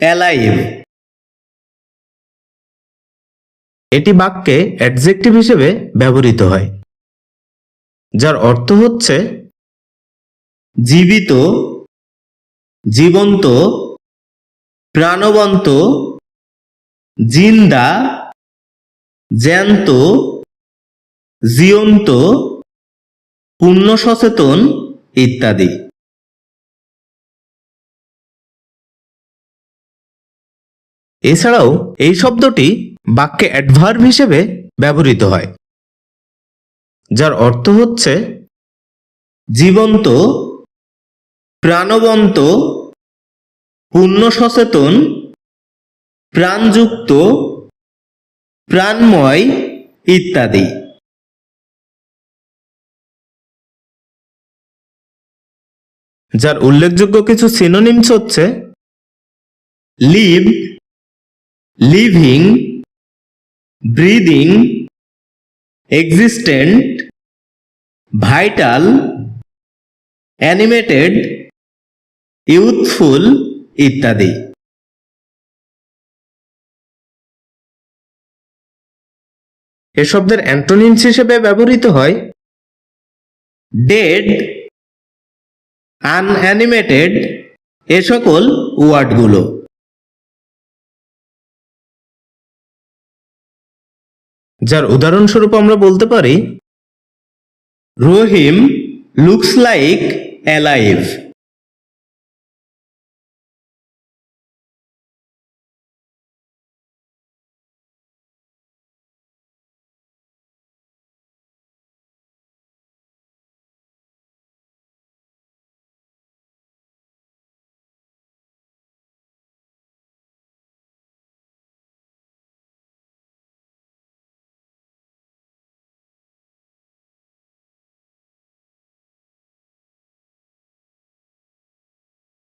Alive এটি বাক্যে adjective হিসেবে ব্যবহৃত হয়, যার অর্থ হচ্ছে জীবিত, জীবন্ত, প্রাণবন্ত, জিন্দা, জ্যান্ত জীবন্ত পূর্ণ সচেতন ইত্যাদি। এছাড়াও এই শব্দটি বাক্যে অ্যাডভার্ব হিসেবে ব্যবহৃত হয়, যার অর্থ হচ্ছে জীবন্ত, প্রাণবন্ত পূর্ণ সচেতন প্রাণযুক্ত, প্রাণময় ইত্যাদি। যার উল্লেখযোগ্য কিছু সিনোনিমস হচ্ছে live living breathing existent vital animated youthful ইত্যাদি। এ শব্দের অ্যান্টোনিমস হিসেবে ব্যবহৃত হয় ডেড, আনঅ্যানিমেটেড, এ সকল ওয়ার্ডগুলো। যার উদাহরণস্বরূপ আমরা বলতে পারি রোহিম লুকস লাইক অ্যালাইভ